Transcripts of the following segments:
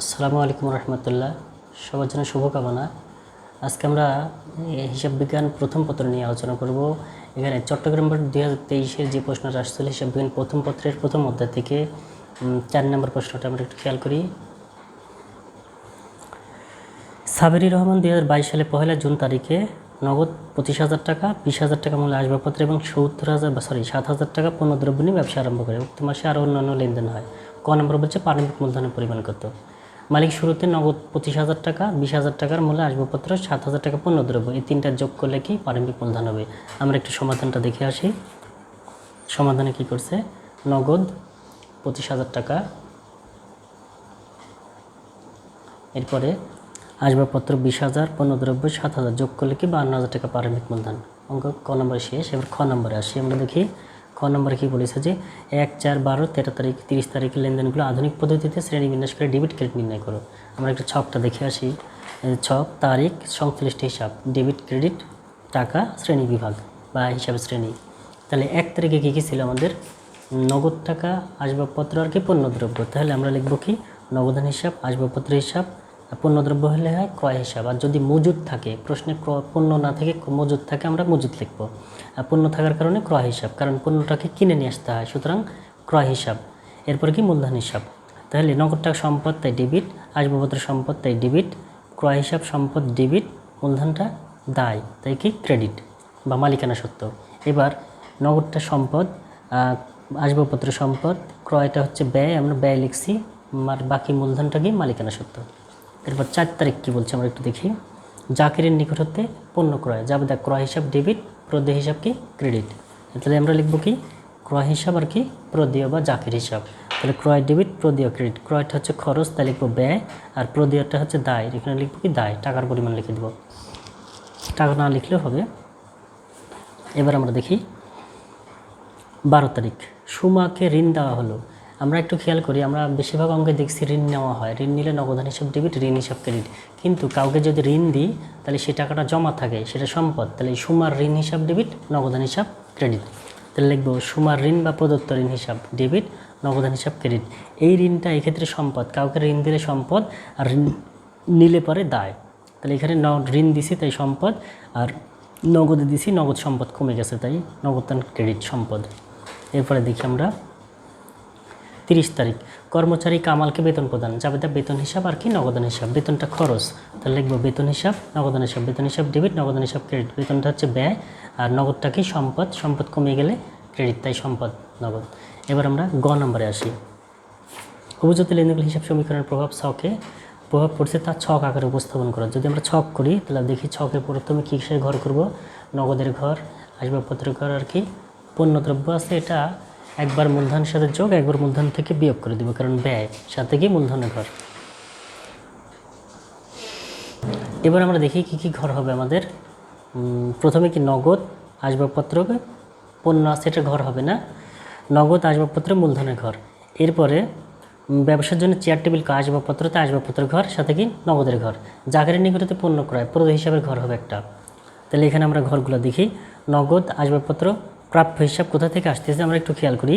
আসসালামু আলাইকুম রহমতুল্লাহ। সবার জন্য শুভকামনা। আজকে আমরা হিসাব বিজ্ঞান প্রথম পত্র নিয়ে আলোচনা করব। এখানে চট্টগ্রাম বোর্ড দুই হাজার তেইশের যে প্রশ্নটা আসছিল, হিসাব বিজ্ঞান প্রথম পত্রের প্রথম অধ্যায় থেকে চার নম্বর প্রশ্নটা আমরা একটু খেয়াল করি। সাবেরি রহমান দুই হাজার বাইশ সালে পহেলা জুন তারিখে নগদ পঁচিশ হাজার টাকা, বিশ হাজার টাকা মূল্য আসবাবপত্র এবং সত্তর হাজার সরি সাত হাজার টাকা পণ্যদ্রব্য নিয়ে ব্যবসা আরম্ভ করে। উক্ত মাসে আরও অন্যান্য লেনদেন হয়। ক নম্বর বলছে পারমিক মূলধনের পরিমাণ কত মালিক শুরুতে নগদ পঁচিশ হাজার টাকা, বিশ হাজার টাকার মূল্যে আসবাবপত্র, সাত হাজার টাকা পণ্যদ্রব্য এই তিনটা যোগ করলে কি পারমিক মূলধন হবে? আমরা একটু সমাধানটা দেখে আসি। সমাধানে কি করছে? নগদ পঁচিশ হাজার টাকা। এরপরে আসবাবপত্র বিশ হাজার পণ্যদ্রব্য সাত হাজার যোগ করলে কি বান্ন হাজার টাকা পারমিক মূলধন? অঙ্ক ক নম্বরে শেষ। এবার খ নম্বরে আসি। আমরা দেখি খ নম্বরে কি বলেছে যে এক চার বারো তেরো তারিখ, তিরিশ তারিখের লেনদেনগুলো আধুনিক পদ্ধতিতে শ্রেণি বিন্যাস করে ডেবিট ক্রেডিট নির্ণয় করো। আমরা একটা ছকটা দেখে আসি। ছক, তারিখ, সংশ্লিষ্ট হিসাব, ডেবিট, ক্রেডিট, টাকা, শ্রেণি বিভাগ বা হিসাব শ্রেণি। তাহলে এক তারিখে কী কী ছিল আমাদের? নগদ টাকা, আসবাবপত্র আর কি পণ্যদ্রব্য। তাহলে আমরা লিখব কি? নগদান হিসাব, আসবাবপত্র হিসাব পণ্যদ্রব্য হলে হয় ক্রয় হিসাব। আর যদি মজুদ থাকে, প্রশ্নে পণ্য না থেকে মজুদ থাকে, আমরা মজুদ লিখব। আর পণ্য থাকার কারণে ক্রয় হিসাব। কারণ পণ্যটাকে কিনে নিয়ে আসতে হয়, সুতরাং ক্রয় হিসাব। এরপরে কি মূলধন হিসাব? তাহলে নগদ টাকা সম্পদ তাই ডেবিট, আসবাবপত্র সম্পদ তাই ডেবিট, ক্রয় হিসাব সম্পদ ডেবিট, মূলধনটা দায়, তাই কি ক্রেডিট বা মালিকানা সত্ত্ব এবার নগদটা সম্পদ আসবাবপত্র সম্পদ, ক্রয়টা হচ্ছে ব্যয়, আমরা ব্যয় লিখছি, আর বাকি মূলধনটা কি মালিকানা সত্ত্ব এরপর চার তারিখ কী বলছে আমরা একটু দেখি। জাকিরের নিকট হতে পণ্য ক্রয় যাবে দেখ ক্রয় হিসাব, ডেবিট প্রদেয় হিসাব কি, ক্রেডিট। তাহলে আমরা লিখব কি, ক্রয় হিসাব আর কি, প্রদেয় বা জাকির হিসাব। তাহলে ক্রয়, ডেবিট, প্রদেয়, ক্রেডিট। ক্রয়টা হচ্ছে খরচ তাই লিখব ব্যয়, আর প্রদেয়টা হচ্ছে দায়। এখানে লিখব কি, দায়। টাকার পরিমাণ লিখে দেবো। টাকা না লিখলেও হবে। এবার আমরা দেখি, বারো তারিখ। সুমাকে ঋণ দেওয়া হলো। আমরা একটু খেয়াল করি, আমরা বেশিরভাগ অঙ্কে দেখছি ঋণ নেওয়া হয়। ঋণ নিলে নগদান হিসাব ডেবিট ঋণ হিসাব ক্রেডিট কিন্তু কাউকে যদি ঋণ দিই, তাহলে সেই টাকাটা জমা থাকে, সেটা সম্পদ। তাহলে সুমার ঋণ হিসাব ডেবিট নগদান হিসাব ক্রেডিট তাহলে লিখব সুমার ঋণ বা প্রদত্ত ঋণ হিসাব ডেবিট নগদান হিসাব ক্রেডিট এই ঋণটা এক্ষেত্রে সম্পদ। কাউকে ঋণ দিলে সম্পদ, আর ঋণ নিলে পরে দায়। তাহলে এখানে ঋণ দিছি, তাই সম্পদ, আর নগদে দিছি, নগদ সম্পদ কমে গেছে, তাই নগদান ক্রেডিট সম্পদ। এরপরে দেখি আমরা তিরিশ তারিখ। কর্মচারী কামালকে বেতন প্রদান। তা বেতন হিসাব আর কি নগদান হিসাব। বেতনটা খরচ। তাহলে লিখব বেতন হিসাব, নগদান হিসাব। বেতন হিসাব ডেবিট নগদান হিসাব ক্রেডিট বেতনটা হচ্ছে ব্যয় আর নগদটা কি সম্পদ? সম্পদ কমে গেলে ক্রেডিট তাই সম্পদ, নগদ। এবার আমরা গ নম্বরে আসি। উপযুক্ত লেনদেন হিসাব সমীকরণের প্রভাব ছকে। প্রভাব পড়ছে তার ছক আকারে উপস্থাপন করা যদি আমরা ছক করি, তাহলে দেখি ছকের প্রথমে কিসের ঘর করব? নগদের ঘর, আসবাবপত্রের ঘর আর কি। পণ্যদ্রব্য আছে এটা একবার মূলধনের সাথে যোগ, একবার মূলধন থেকে বিয়োগ করে দেবো, কারণ ব্যয়, সাথে কি মূলধনের ঘর এবার আমরা দেখি কি কি ঘর হবে আমাদের। প্রথমে কি নগদ, আসবাবপত্র পণ্য আছে, এটা ঘর হবে না। নগদ, আসবাবপত্র, মূলধনের ঘর। এরপরে ব্যবসার জন্য চেয়ার টেবিল কা আসবাবপত্রের ঘর, সাথে কি নগদের ঘর। জাগারের নিকটতে পণ্য ক্রয়, প্রদ হিসাবের ঘর হবে একটা। তাহলে এখানে আমরা ঘরগুলো দেখি। নগদ, আসবাবপত্র প্রাপ্য হিসাব কোথা থেকে আসতেছে আমরা একটু খেয়াল করি।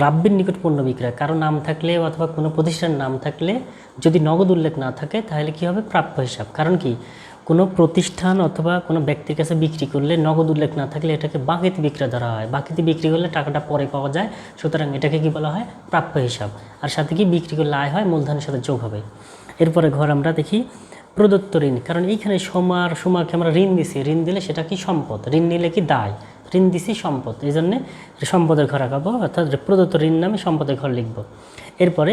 রাব্বির নিকট পণ্য বিক্রয়। কারও নাম থাকলে অথবা কোনো প্রতিষ্ঠানের নাম থাকলে যদি নগদ উল্লেখ না থাকে, তাহলে কি হবে? প্রাপ্য হিসাব। কারণ কি? কোনো প্রতিষ্ঠান অথবা কোনো ব্যক্তির কাছে বিক্রি করলে নগদ উল্লেখ না থাকলে এটাকে বাকিতে বিক্রয় ধরা হয়। বাকিতে বিক্রি করলে টাকাটা পরে পাওয়া যায়, সুতরাং এটাকে কি বলা হয়? প্রাপ্য হিসাব। আর সাথে কি বিক্রি করলে আয় হয়? মূলধনের সাথে যোগ হবে। এরপরে ঘর আমরা দেখি প্রদত্ত ঋণ। কারণ এইখানে সোমার, সোমাকে আমরা ঋণ দিছি। ঋণ দিলে সেটা কি সম্পদ? ঋণ নিলে কি দায়? ঋণ দিছি সম্পদ, এই জন্যে সম্পদের ঘর আঁকাবো, অর্থাৎ প্রদত্ত ঋণ নামে সম্পদের ঘর লিখব। এরপরে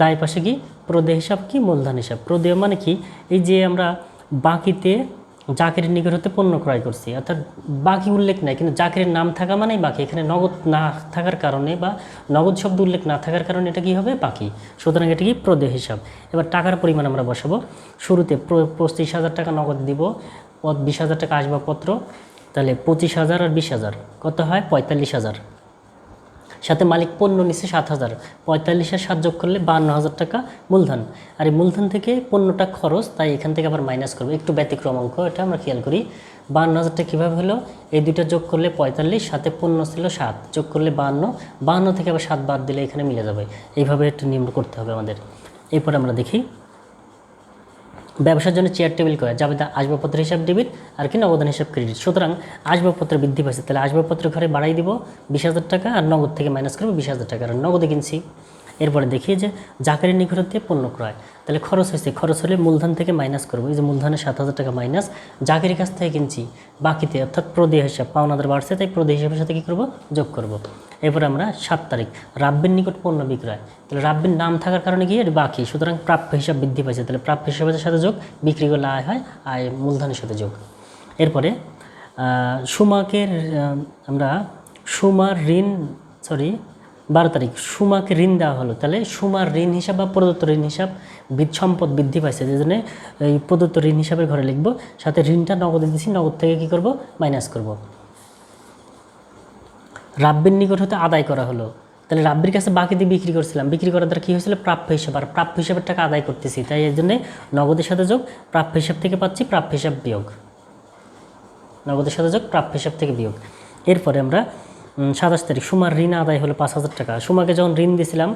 দায় পাশে কি? প্রদেয় হিসাব কি? মূলধন হিসাব। প্রদেয় মানে কি? এই যে আমরা বাকিতে জাকিরের নিকট হতে পণ্য ক্রয় করছি, অর্থাৎ বাকি উল্লেখ নাই, কিন্তু জাকিরের নাম থাকা মানেই বাকি। এখানে নগদ না থাকার কারণে বা নগদ শব্দ উল্লেখ না থাকার কারণে এটা কি হবে? বাকি। সুতরাং এটা কি? প্রদেয় হিসাব। এবার টাকার পরিমাণ আমরা বসাবো। শুরুতে পঁচিশ হাজার টাকা নগদ দিব বিশ হাজার টাকা আসবাবপত্র। তাহলে পঁচিশ হাজার আর বিশ হাজার। কত হয়? পঁয়তাল্লিশ হাজার। সাথে মালিক পণ্য নিচ্ছে সাত হাজার। পঁয়তাল্লিশের সাত যোগ করলে বান্ন হাজার টাকা মূলধন। আর এই মূলধন থেকে পণ্যটা খরচ, তাই এখান থেকে আবার মাইনাস করব। একটু ব্যতিক্রম অঙ্ক, এটা আমরা খেয়াল করি। বান্ন হাজারটা কীভাবে হলো? এই দুইটা যোগ করলে পঁয়তাল্লিশ, সাথে পণ্য ছিল সাত। যোগ করলে বান্ন। বান্ন থেকে আবার সাত বাদ দিলে এখানে মিলে যাবে। এইভাবে একটু নিয়ম করতে হবে আমাদের। এরপর আমরা দেখি। ব্যবসার জন্য চেয়ার টেবিল করা যাবে আসবাবপত্র হিসাব ডেবিট আর কি নগদান হিসাব ক্রেডিট সুতরাং আসবাবপত্র বৃদ্ধি পাচ্ছে তাহলে আসবাবপত্র ঘরে বাড়াই দিব বিশ হাজার টাকা আর নগদ থেকে মাইনাস করব বিশ হাজার টাকা। আর নগদে কিনছি। এরপরে দেখি যে জাকারি নিকট হতে পণ্য ক্রয়। তাহলে খরচ হয়েছে, খরচ হলে মূলধন থেকে মাইনাস করব। এই যে মূলধনের সাত হাজার টাকা মাইনাস জাকারির কাছ থেকে কিনছি। বাকিতে অর্থাৎ প্রদেয় হিসাব, পাওনাদার বাড়ছে, তাই প্রদেয় হিসাবের সাথে কী করব? যোগ করব। এরপরে আমরা সাত তারিখ রাব্যের নিকট পণ্য বিক্রয়। তাহলে রাব্যের নাম থাকার কারণে কি এটা বাকি? সুতরাং প্রাপ্য হিসাব বৃদ্ধি পাইছে। তাহলে প্রাপ্য হিসাবের সাথে যোগ, বিক্রি করলে আয় হয়, আয় মূলধনের সাথে যোগ। এরপরে সুমাকের আমরা সুমার ঋণ সরি বারো তারিখ। সুমাকে ঋণ দেওয়া হলো। তাহলে সুমার ঋণ হিসাব বা প্রদত্ত ঋণ হিসাব সম্পদ বৃদ্ধি পাইছে। যে জন্য এই প্রদত্ত ঋণ হিসাবের ঘরে লিখব, সাথে ঋণটা নগদে দিচ্ছি নগদ থেকে কী করব? মাইনাস করব। রাব্বির নিকট হতে আদায় করা হলো। তাহলে রাব্বির কাছে বাকি দিয়ে বিক্রি করছিলাম। বিক্রি করার দ্বারা কী হয়েছিল? প্রাপ্য হিসাব। আর প্রাপ্য হিসাবের টাকা আদায় করতেছি। তাই এর জন্যে নগদের সাথে যোগ, প্রাপ্য হিসাব থেকে পাচ্ছি, প্রাপ্য হিসাব বিয়োগ। নগদের সাথে যোগ, প্রাপ্য হিসাব থেকে বিয়োগ। এরপরে আমরা সাতাশ তারিখ। সুমার ঋণ আদায় হলো পাঁচ হাজার টাকা। সুমাকে যখন ঋণ দিয়েছিলাম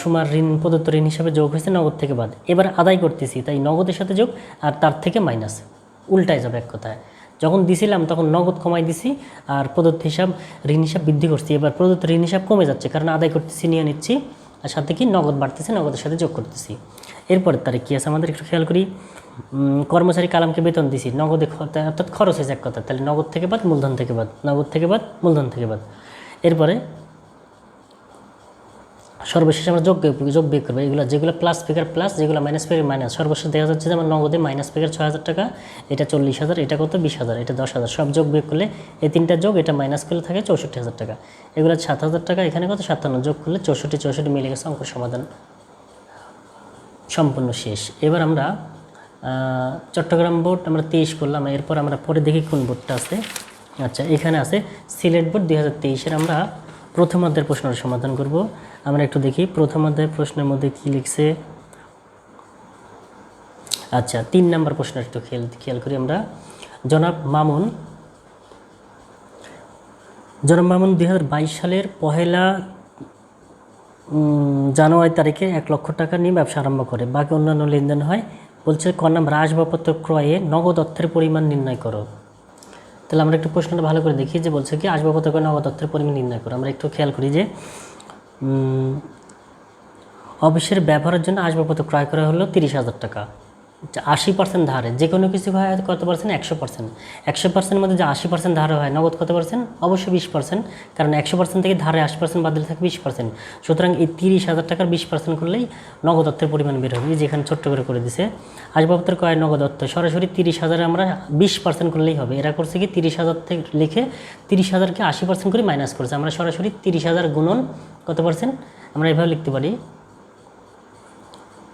সুমার ঋণ, প্রদত্ত ঋণ হিসাবে যোগ হয়েছে নগদ থেকে বাদ। এবার আদায় করতেছি, তাই নগদের সাথে যোগ আর তার থেকে মাইনাস। উল্টায় যাবে এক কথায়। যখন দিছিলাম, তখন নগদ কমাই দিছি আর প্রদত্ত হিসাব, ঋণ হিসাব বৃদ্ধি করছি। এবার প্রদত্ত ঋণ হিসাব কমে যাচ্ছে, কারণ আদায় করতেছি, নিয়ে নিচ্ছি আর সাথে কি নগদ বাড়তেছে, নগদের সাথে যোগ করতেছি। এরপরের তারিখ কী আছে আমাদের একটু খেয়াল করি। কর্মচারী কালামকে বেতন দিছি, নগদে অর্থাৎ খরচ হয়েছে এক কথা, তাহলে নগদ থেকে বাদ, মূলধন থেকে বাদ, নগদ থেকে বাদ, মূলধন থেকে বাদ। এরপরে সর্বশেষ আমরা যোগ যোগ বিয়োগ করব। এগুলো যেগুলো প্লাস ফিগার প্লাস যেগুলো মাইনাস ফিগার মাইনাস সর্বশেষ দেখা যাচ্ছে যে আমার নগদে মাইনাস ফিগার ছয় হাজার টাকা, এটা চল্লিশ হাজার, এটা কত? বিশ হাজার, এটা দশ হাজার। সব যোগ বিয়োগ করলে এই তিনটা যোগ, এটা মাইনাস করলে থাকে চৌষট্টি হাজার টাকা। এগুলো সাত হাজার টাকা, এখানে কত? সাতান্ন। যোগ করলে চৌষট্টি চৌষট্টি মিলে গেছে অঙ্ক সমাধান। সম্পূর্ণ শেষ। এবার আমরা চট্টগ্রাম বোর্ড আমরা তেইশ করলাম, এরপর আমরা পরে দেখি কোন বোর্ডটা আছে। আচ্ছা এখানে আছে সিলেট বোর্ড দুই হাজার তেইশের, আমরা প্রথম অধ্যায়ের প্রশ্নের সমাধান করব। আমরা একটু দেখি প্রথম অধ্যায়ের প্রশ্নের মধ্যে কি লিখছে। আচ্ছা তিন নম্বর প্রশ্ন একটু খেয়াল খেয়াল করি আমরা। জনাব মামুন জনাব মামুন দু হাজার বাইশ সালের পহেলা জানুয়ারি তারিখে এক লক্ষ টাকা নিয়ে ব্যবসা আরম্ভ করে। বাকি অন্যান্য লেনদেন হয় বলছে, ক নাম আসবাবপত্র ক্রয়ে নগদ অর্থের পরিমাণ নির্ণয় করো। তাহলে আমরা একটু প্রশ্নটা ভালো করে দেখি যে বলছে কি আসবাবপত্র ক্রয় নগদ অর্থের পরিমাণ নির্ণয় করো। আমরা একটু খেয়াল করি যে অফিসের ব্যবহারের জন্য আসবাবপত্র ক্রয় করা হলো তিরিশ হাজার টাকা। আশি পার্সেন্ট ধারে যে কোনো কিছু হয় কত পার্সেন্ট একশো পার্সেন্ট একশো পার্সেন্টের মধ্যে যে আশি পার্সেন্ট ধারে হয়, নগদ কত পার্সেন্ট অবশ্যই বিশ পার্সেন্ট কারণ একশো পার্সেন্ট থেকে ধারে আশি পার্সেন্ট বাদ দিলে থাকে বিশ পার্সেন্ট সুতরাং এই তিরিশ হাজার টাকার বিশ পার্সেন্ট করলেই নগদ অর্থের পরিমাণ বের হবে। যেখানে ছোট্ট করে করে দিছে। আসবাবপত্র ক্রয় নগদ অর্থ, সরাসরি তিরিশ হাজারে আমরা বিশ পার্সেন্ট করলেই হবে। এরা করছে কি, তিরিশ হাজার থেকে লিখে তিরিশ হাজারকে আশি পার্সেন্ট করে মাইনাস করছে। আমরা সরাসরি তিরিশ হাজার গুণন কত পার্সেন্ট আমরা এভাবে লিখতে পারি।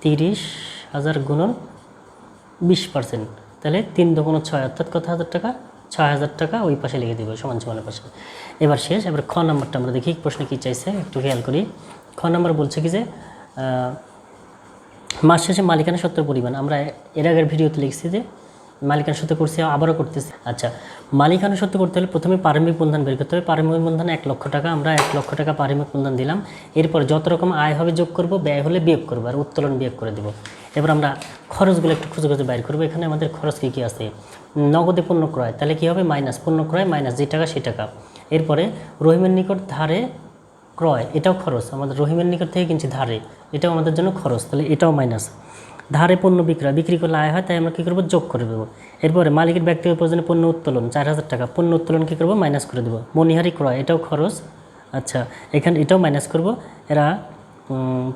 তিরিশ হাজার গুণন বিশ পার্সেন্ট তাহলে তিন দোকানো ছয়, অর্থাৎ কত হাজার টাকা? ছয় হাজার টাকা ওই পাশে লিখে দেবে, সমান সমানের পাশে। এবার শেষ, এবার খ নাম্বারটা আমরা দেখি প্রশ্নে কী চাইছে, একটু খেয়াল করি। খ নাম্বার বলছে কি যে মাস শেষে মালিকানা সত্তর পরিমাণ। আমরা এর আগের ভিডিওতে লিখছি যে, মালিকানা সত্য করছি, আবারও করতেছি। আচ্ছা মালিকানা সত্য করতে হলে প্রথমে পারমিক বন্ধন বের করতে হবে। পারমিক বন্ধন এক লক্ষ টাকা, আমরা এক লক্ষ টাকা পারমিক বন্ধন দিলাম। এরপর যত রকম আয় হবে যোগ করব, ব্যয় হলে বিয়োগ করব, আর উত্তোলন বিয়োগ করে দেবো। এবার আমরা খরচগুলো একটু খুঁজে খুঁজে বাইর করব। এখানে আমাদের খরচ কী কী আছে? নগদে পণ্য ক্রয়, তাহলে কী হবে? মাইনাস। পণ্য ক্রয়, মাইনাস। যে টাকা, সে টাকা। এরপরে রহিমের নিকট ধারে ক্রয়, এটাও খরচ। আমাদের রহিমের নিকট থেকে কিনছি ধারে, এটাও আমাদের জন্য খরচ, তাহলে এটাও মাইনাস। ধারে পণ্য বিক্রয়, বিক্রি করলে আয় হয়, তাই আমরা কী করব? যোগ করে দেবো। এরপরে মালিকের ব্যক্তিগত প্রয়োজনে পণ্য উত্তোলন, চার হাজার টাকা। পণ্য উত্তোলন কী করব? মাইনাস করে দেবো। মনিহারি ক্রয়, এটাও খরচ। আচ্ছা এখানে এটাও মাইনাস করব। এরা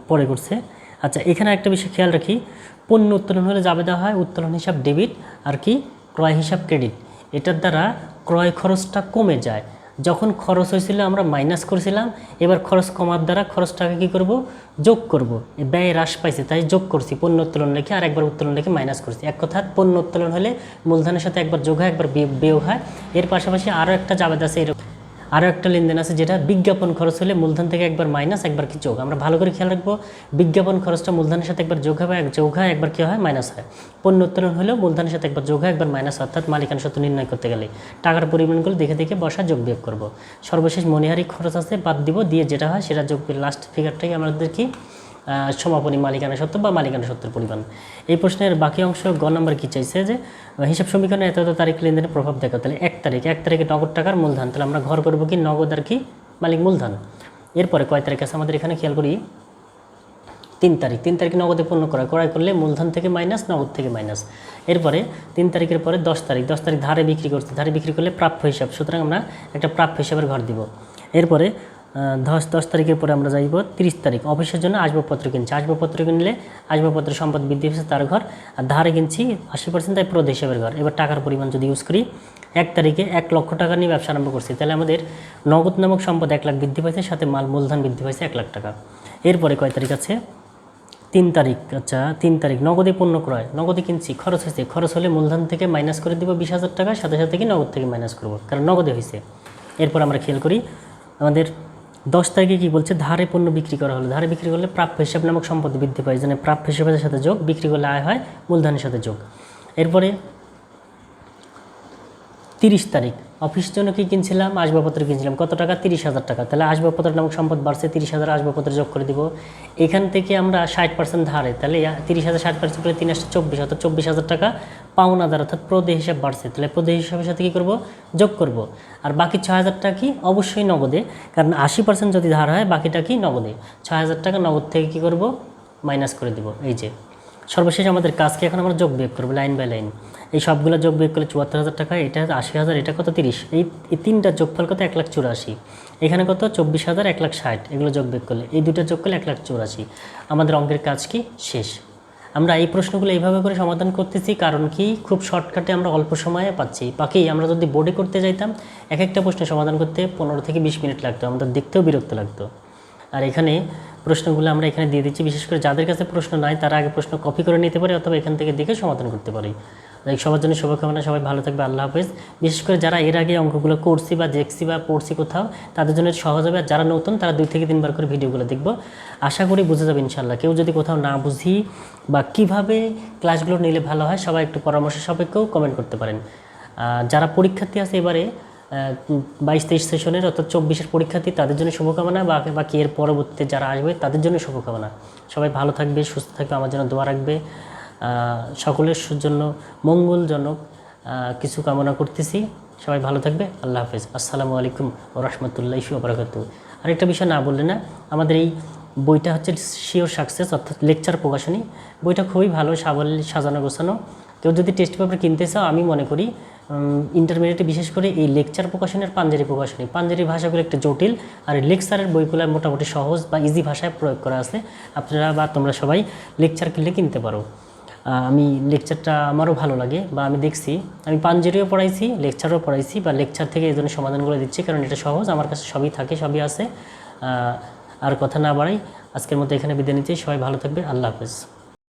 পরে করছে। আচ্ছা এখানে একটা বিষয় খেয়াল রাখি। পণ্য উত্তোলন হলে যাবে দেওয়া হয় উত্তোলন হিসাব ডেবিট আর কি ক্রয় হিসাব ক্রেডিট। এটার দ্বারা ক্রয় খরচটা কমে যায়। যখন খরচ হয়েছিল আমরা মাইনাস করেছিলাম, এবার খরচ কমার দ্বারা খরচটাকে কী করব? যোগ করব। ব্যয় হ্রাস পাইছে, তাই যোগ করছি। পণ্য উত্তোলন লেখে আর একবার উত্তোলন লেখে মাইনাস করছি। এক কথা পণ্য উত্তোলন হলে মূলধনের সাথে একবার যোগ হয়, একবার বিয়োগ- হয়। এর পাশাপাশি আরও একটা জাবেদ আছে, এরকম আরও একটা লেনদেন আছে যেটা বিজ্ঞাপন খরচ হলে মূলধন থেকে একবার মাইনাস একবার কি যোগ। আমরা ভালো করে খেয়াল রাখব, বিজ্ঞাপন খরচটা মূলধনের সাথে একবার যোগ হবে, এক যোগ হয়, একবার কী হয় মাইনাস হয়। পণ্য উত্তোলন হলেও মূলধনের সাথে একবার যোগ হয়, একবার মাইনাস অর্থাৎ মালিকানা সত্য নির্ণয় করতে গেলে। টাকার পরিমাণগুলো দেখে দেখে বসা যোগ বিয়োগ করব। সর্বশেষ মনিহারি খরচ আছে, বাদ দিব, দিয়ে যেটা হয় সেটা যোগ লাস্ট ফিগারটাই আমাদের কি সমাপনী মালিকানা সত্ত্ব বা মালিকানা সত্ত্বের পরিমাণ। এই প্রশ্নের বাকি অংশ গ নম্বর কী চাইছে যে হিসাব সমীকরণে এত এত তারিখ লেনদেনের প্রভাব দেখা, তাহলে এক তারিখ, এক তারিখে নগদ টাকার মূলধন, তাহলে আমরা ঘর করব কি নগদ আর কি মালিক মূলধন। এরপরে কয় তারিখ আছে আমাদের এখানে খেয়াল করি? তিন তারিখ, তিন তারিখে নগদে পণ্য ক্রয় ক্রয় করলে মূলধন থেকে মাইনাস, নগদ থেকে মাইনাস। এরপরে তিন তারিখের পরে দশ তারিখ দশ তারিখ ধারে বিক্রি করছে, ধারে বিক্রি করলে প্রাপ্য হিসাব, সুতরাং আমরা একটা প্রাপ্য হিসাবের ঘর দিব। এরপরে দশ দশ তারিখের পরে আমরা যাইব, তিরিশ তারিখ। অফিসের জন্য আসবাবপত্র কিনছি। আসবাবপত্র কিনলে আসবাবপত্র সম্পদ বৃদ্ধি হয়েছে তার ঘর, আর ধারে কিনছি আশি পার্সেন্ট তাই প্রদ হিসাবের ঘর। এবার টাকার পরিমাণ যদি ইউজ করি, এক তারিখে এক লক্ষ টাকা নিয়ে ব্যবসা আরম্ভ করছি। তাহলে আমাদের নগদ নামক সম্পদ এক লাখ বৃদ্ধি পাইছে, সাথে মাল মূলধন বৃদ্ধি পাইছে এক লাখ টাকা। এরপরে কয় তারিখ আছে? তিন তারিখ আচ্ছা তিন তারিখ। নগদে পণ্য ক্রয়। নগদে কিনছি, খরচ হয়েছে। খরচ হলে মূলধন থেকে মাইনাস করে দিব বিশ হাজার টাকা, সাথে সাথে কি নগদ থেকে মাইনাস করব? কারণ নগদে হয়েছে এরপর আমরা খেয়াল করি, আমাদের দশ তারিখে কি বলছে? ধারে পণ্য বিক্রি করা হলো। ধারে বিক্রি করলে প্রাপ্য হিসাব নামক সম্পদ বৃদ্ধি পায়। যেন প্রাপ্য হিসাবের সাথে যোগ, বিক্রি করলে আয় হয় মূলধনের সাথে যোগ। এরপরে তিরিশ তারিখ। অফিস জন্য কি কিনছিলাম? আসবাবপত্র কিনছিলাম। কত টাকা? তিরিশ হাজার টাকা। তাহলে আসবাবপত্র নামক সম্পদ বাড়ছে, তিরিশ হাজার আসবাবপত্র যোগ করে দিব। এখান থেকে আমরা ষাট পার্সেন্ট ধারে, তাহলে তিরিশ হাজার ষাট পার্সেন্ট করে তিন আসছে চব্বিশ, অর্থাৎ চব্বিশ হাজার টাকা পাওনা দ্বারা অর্থাৎ প্রদে হিসাব বাড়ছে। তাহলে প্রদে হিসাবের সাথে কী করব? যোগ করব। আর বাকি ছ হাজার টাকা কি? অবশ্যই নগদে, কারণ আশি পার্সেন্ট যদি ধার হয়, বাকিটা কি? নগদে। ছ হাজার টাকা নগদ থেকে কী করব? মাইনাস করে দিব। এই যে সর্বশেষ আমাদের কাজকে এখন আমরা যোগ বিয়োগ করব, লাইন বাই লাইন। এই সবগুলো যোগ বিয়োগ করলে চুয়াত্তর হাজার টাকা, এটা আশি হাজার, এটা কত? তিরিশ। এই তিনটা যোগফল কত? এক লাখ চুরাশি। এখানে কত? চব্বিশ হাজার, এক লাখ ষাট। এগুলো যোগ বিয়োগ করলে, এই দুটো যোগ করলে এক লাখ চুরাশি। আমাদের অঙ্কের কাজ কি? শেষ। আমরা এই প্রশ্নগুলো এইভাবে করে সমাধান করতেছি, কারণ কি? খুব শর্টকাটে আমরা অল্প সময়ে পাচ্ছি। বাকি আমরা যদি বোর্ডে করতে যাইতাম, এক একটা প্রশ্নের সমাধান করতে পনেরো থেকে বিশ মিনিট লাগতো, আমাদের দেখতেও বিরক্ত লাগতো। আর এখানে প্রশ্নগুলো আমরা এখানে দিয়ে দিচ্ছি। বিশেষ করে যাদের কাছে প্রশ্ন নাই, তারা আগে প্রশ্ন কপি করে নিতে পারে অথবা এখান থেকে দেখে সমাধান করতে পারি। সবার জন্য শুভকামনা, সবাই ভালো থাকবে, আল্লাহ হাফেজ। বিশেষ করে যারা এর আগে অঙ্কগুলো করছি বা দেখছি বা পড়ছি কোথাও, তাদের জন্য সহজ হবে। আর যারা নতুন, তারা দুই থেকে তিনবার করে ভিডিওগুলো দেখব। আশা করি বুঝে যাবে ইনশাল্লাহ কেউ যদি কোথাও না বুঝি বা কীভাবে ক্লাসগুলো নিলে ভালো হয়, সবাই একটু পরামর্শ সাপেক্ষেও কমেন্ট করতে পারেন। যারা পরীক্ষার্থী আছে এবারে বাইশ তেইশ সেশনের অর্থাৎ চব্বিশের পরীক্ষার্থী, তাদের জন্য শুভকামনা। বা বাকি এর পরবর্তীতে যারা আসবে, তাদের জন্য শুভকামনা। সবাই ভালো থাকবে, সুস্থ থাকবে, আমার জন্য দোয়া রাখবে। সকলের জন্য মঙ্গলজনক কিছু কামনা করতেছি। সবাই ভালো থাকবে, আল্লাহ হাফেজ। আসসালামু আলাইকুম ও রহমতুল্লাহ বারাকাত আরেকটা বিষয় না বললে না, আমাদের এই বইটা হচ্ছে শিওর সাকসেস অর্থাৎ লেকচার প্রকাশনী। বইটা খুবই ভালো সাবল সাজানো গোছানো কেউ যদি টেস্ট পেপার কিনতে চাও, আমি মনে করি ইন্টারমিডিয়েটে বিশেষ করে এই লেকচার প্রকাশনের পাঞ্জারি প্রকাশনী। পাঞ্জারি ভাষাগুলো একটু জটিল, আর লেকচারের বইগুলো মোটামুটি সহজ বা ইজি ভাষায় প্রয়োগ করা আছে। আপনারা বা তোমরা সবাই লেকচার কিনলে কিনতে পারো। আমি লেকচারটা আমারও ভালো লাগে বা আমি দেখছি। আমি পাঞ্জেরিও পড়াইছি লেকচারও পড়াইছি বা লেকচার থেকে এই ধরনের সমাধানগুলো দিচ্ছি কারণ এটা সহজ, আমার কাছে সবই থাকে, সবই আছে। আর কথা না বাড়াই, আজকের মতো এখানে বিদায় নিচ্ছি। সবাই ভালো থাকবে। আল্লাহ হাফেজ।